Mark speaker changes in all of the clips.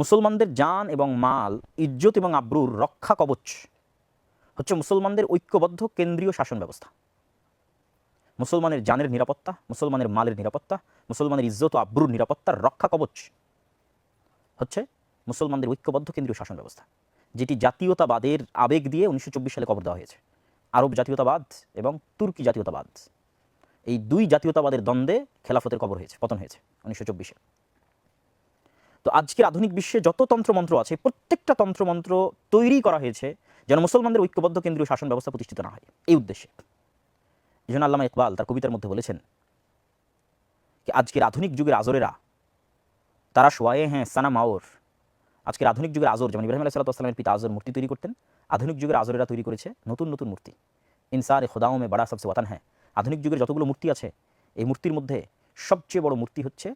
Speaker 1: মুসলমানদের জান এবং মাল, ইজ্জত এবং আব্রুর রক্ষা কবচ হচ্ছে মুসলমানদের ঐক্যবদ্ধ কেন্দ্রীয় শাসন ব্যবস্থা। মুসলমানের জানের নিরাপত্তা, মুসলমানের মালের নিরাপত্তা, মুসলমানের ইজ্জত ও আব্রুর নিরাপত্তার রক্ষা কবচ হচ্ছে মুসলমানদের ঐক্যবদ্ধ কেন্দ্রীয় শাসন ব্যবস্থা, যেটি জাতীয়তাবাদের আবেগ দিয়ে উনিশশো চব্বিশ সালে কবর দেওয়া হয়েছে। আরব জাতীয়তাবাদ এবং তুর্কি জাতীয়তাবাদ, এই দুই জাতীয়তাবাদের দ্বন্দ্বে খেলাফতের কবর হয়েছে, পতন হয়েছে উনিশশো চব্বিশে তো আজকের আধুনিক বিশ্বে যত তন্ত্রমন্ত্র আছে, প্রত্যেকটা তন্ত্রমন্ত্র তৈরি করা হয়েছে যেন মুসলমানদের ঐক্যবদ্ধ কেন্দ্রীয় শাসন ব্যবস্থা প্রতিষ্ঠিত না হয়। এই উদ্দেশ্যে। এই আল্লামা ইকবাল তার কবিতার মধ্যে বলেছেন যে আজকের আধুনিক যুগের আজরেরা, তারা সোয়ায়ে হ্যাঁ সানা মাওর। আজকের আধুনিক যুগের আজর, যেমন ইব্রাহিম আলাহ সাল্লামের পিতা আজর মূর্তি তৈরি করতেন, আধুনিক যুগের আজরেরা তৈরি করেছে নতুন নতুন মূর্তি। ইনসার এ খোদাও মে বড়া সবসে ওয়াতান হ্যাঁ আধুনিক যুগের যতগুলো মূর্তি আছে, এই মূর্তির মধ্যে সবচেয়ে বড় মূর্তি হচ্ছে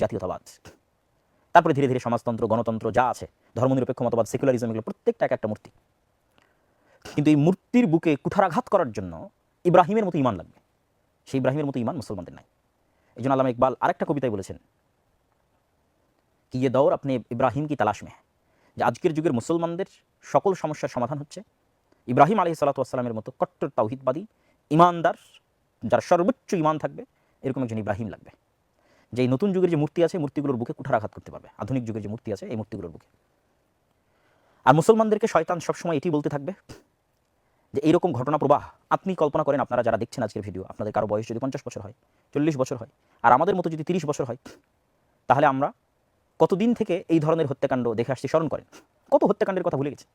Speaker 1: জাতীয়তাবাদ। তারপরে ধীরে ধীরে সমাজতন্ত্র, গণতন্ত্র যা আছে, ধর্মনিরপেক্ষ মতবাদ সেকুলারিজম এগুলো প্রত্যেকটা এক একটা মূর্তি। কিন্তু এই মূর্তির বুকে কুঠারাঘাত করার জন্য ইব্রাহিমের মতো ইমান লাগবে। সেই ইব্রাহিমের মতো ইমান মুসলমানদের নাই। এই জন্য আল্লামা ইকবাল আরেকটা কবিতায় বলেছেন, কি ये দৌর আপনি ইব্রাহিম কি তালাশ মে? যে আজকের যুগের মুসলমানদের সকল সমস্যার সমাধান হচ্ছে। ইব্রাহিম আলহি সাল্লাতামের মতো কট্টর তাওহিদবাদী ইমানদার, যার সর্বোচ্চ ইমান থাকবে, এরকম একজন ইব্রাহিম লাগবে। যে নতুন যুগের যে মূর্তি আছে, মূর্তিগুলোর বুকে কুঠারাঘাত করতে পারবে। আধুনিক যুগের যে মূর্তি আছে, এই মূর্তিগুলোর বুকে। আর মুসলমানদেরকে শয়তান সবসময় এটি বলতে থাকবে যে, এইরকম ঘটনা প্রবাহ, আপনি কল্পনা করেন আপনারা যারা দেখছেন আজকের ভিডিও আপনাদের কারও বয়স যদি পঞ্চাশ বছর হয়, চল্লিশ বছর হয়, আর আমাদের মতো যদি তিরিশ বছর হয়, তাহলে আমরা কতদিন থেকে এই ধরনের হত্যাকাণ্ড দেখে আসছি, স্মরণ করেন? কত হত্যাকাণ্ডের কথা ভুলে গেছে।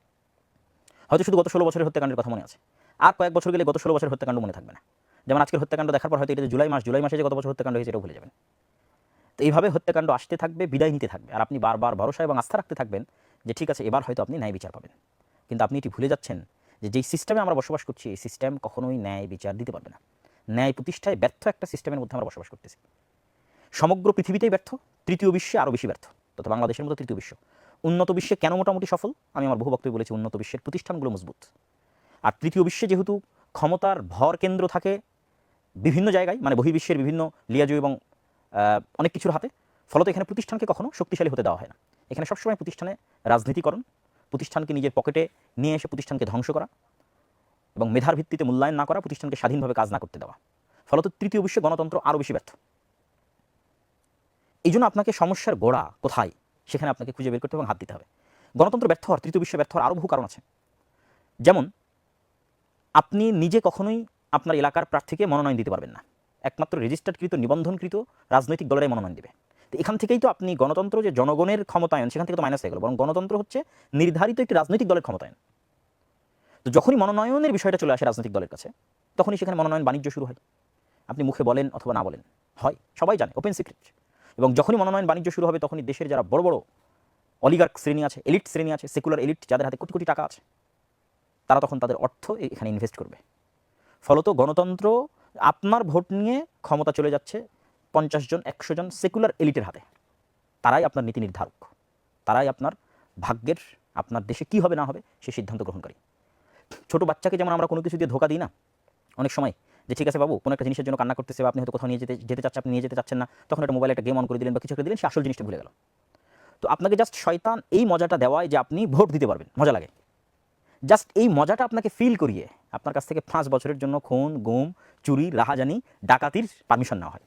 Speaker 1: হয়তো শুধু গত ষোলো বছরের হত্যাকাণ্ডের কথা মনে আছে। আর কয়েক বছর গেলে গত ষোলো বছরের হত্যাকাণ্ড মনে থাকবে না। যেমন আজকের হত্যাকাণ্ড দেখার পর হয়তো এটা জুলাই মাস, জুলাই মাসে যে গত বছর হত্যাকাণ্ড হয়েছে, এটাও ভুলে যাবেন। তো এইভাবে হত্যাকাণ্ড আসতে থাকবে, বিদায় নিতে থাকবে। আর আপনি বারবার ভরসা এবং আস্থা রাখতে থাকবেন যে ঠিক আছে, এবার হয়তো আপনি ন্যায় বিচার পাবেন। কিন্তু আপনি এটি ভুলে যাচ্ছেন যে যেই সিস্টেমে আমরা বসবাস করছি, এই সিস্টেম কখনোই ন্যায় বিচার দিতে পারবে না। ন্যায় প্রতিষ্ঠায় ব্যর্থ একটা সিস্টেমের মধ্যে আমরা বসবাস করতেছি। সমগ্র পৃথিবীতেই ব্যর্থ, তৃতীয় বিশ্বে আরও বেশি ব্যর্থ, তথা বাংলাদেশের মতো তৃতীয় বিশ্ব। উন্নত বিশ্বে কেন মোটামুটি সফল? আমি আমার বহু বক্তব্য বলেছি, উন্নত বিশ্বের প্রতিষ্ঠানগুলো মজবুত। আর তৃতীয় বিশ্বে যেহেতু ক্ষমতার ভর কেন্দ্র থাকে বিভিন্ন জায়গায় মানে বহির্বিশ্বের বিভিন্ন লিয়াজু এবং অনেক কিছুর হাতে। ফলত এখানে প্রতিষ্ঠানকে কখনো শক্তিশালী হতে দেওয়া হয় না। এখানে সবসময় প্রতিষ্ঠানে রাজনীতিকরণ, প্রতিষ্ঠানকে নিজের পকেটে নিয়ে এসে প্রতিষ্ঠানকে ধ্বংস করা এবং মেধার ভিত্তিতে মূল্যায়ন না করা, প্রতিষ্ঠানকে স্বাধীনভাবে কাজ না করতে দেওয়া। ফলত তৃতীয় বিশ্বে গণতন্ত্র আরও বেশি ব্যর্থ। এই জন্য আপনাকে সমস্যার গোড়া কোথায়? সেখানে আপনাকে খুঁজে বের করতে এবং হাত দিতে হবে। গণতন্ত্র ব্যর্থ হওয়ার, তৃতীয় বিশ্বে ব্যর্থ হওয়ার আরও বহু কারণ আছে। যেমন, আপনি নিজে কখনোই আপনার এলাকার প্রার্থীকে মনোনয়ন দিতে পারবেন না। একমাত্র রেজিস্টার্ডকৃত নিবন্ধনকৃত রাজনৈতিক দলেরাই মনোনয়ন দেবে। তো এখান থেকেই তো আপনি গণতন্ত্র যে জনগণের ক্ষমতায়ন, সেখান থেকে তো মাইনাস হয়ে গেল। বরং গণতন্ত্র হচ্ছে নির্ধারিত একটি রাজনৈতিক দলের ক্ষমতায়ন। তো যখনই মনোনয়নের বিষয়টা চলে আসে রাজনৈতিক দলের কাছে, তখনই সেখানে মনোনয়ন বাণিজ্য শুরু হয়। আপনি মুখে বলেন অথবা না বলেন, হয়, সবাই জানে ওপেন সিক্রেট এবং যখনই মনোনয়ন বাণিজ্য শুরু হবে, তখনই দেশের যারা বড় বড় অলিগার্ক শ্রেণি আছে এলিট শ্রেণি আছে সেকুলার এলিট যাদের হাতে কোটি কোটি টাকা আছে, তারা তখন তাদের অর্থ এখানে ইনভেস্ট করবে। ফলত গণতন্ত্র আপনার ভোট নিয়ে ক্ষমতা চলে যাচ্ছে পঞ্চাশ জন, একশো জন সেকুলার এলিটের হাতে। তারাই আপনার নীতি নির্ধারক। তারাই আপনার ভাগ্যের, আপনার দেশে কি হবে না হবে সে সিদ্ধান্ত গ্রহণকারী। ছোট বাচ্চাকে যেমন আমরা কোনো কিছু দিয়ে ধোকা দিই না, অনেক সময় যে, ঠিক আছে বাবু, কোনো একটা জিনিসের জন্য কান্না করতেছে বা আপনি হয়তো কোথাও নিয়ে যেতে যেতে চাচ্ছে আপনি নিয়ে যেতে চাচ্ছেন না। তখন একটা মোবাইলে একটা গেম অন করে দিলেন বা কিছু একটা দিলেন, সে আসল জিনিসটা ভুলে গেল। তো আপনাকে জাস্ট শয়তান এই মজাটা দেওয়ায় যে, আপনি ভোট দিতে পারবেন। মজা লাগে। জাস্ট এই মজাটা আপনাকে ফিল করিয়ে আপনার কাছ থেকে পাঁচ বছরের জন্য খুন, গুম, চুরি রাহাজানি ডাকাতির পারমিশন নেওয়া হয়।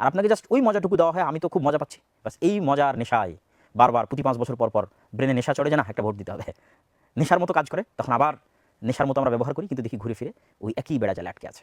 Speaker 1: আর আপনাকে জাস্ট ওই মজাটুকু দেওয়া হয়, আমি তো খুব মজা পাচ্ছি। বাস এই মজার নেশায় বারবার প্রতি পাঁচ বছর পর পর ব্রেনে নেশা চড়ে যায় না, একটা ভোট দিতে হবে। নেশার মতো কাজ করে, তখন আবার নেশার মতো আমরা ব্যবহার করি, কিন্তু দেখি ঘুরে ফিরে ওই একই বেড়া জালে আটকে আছে।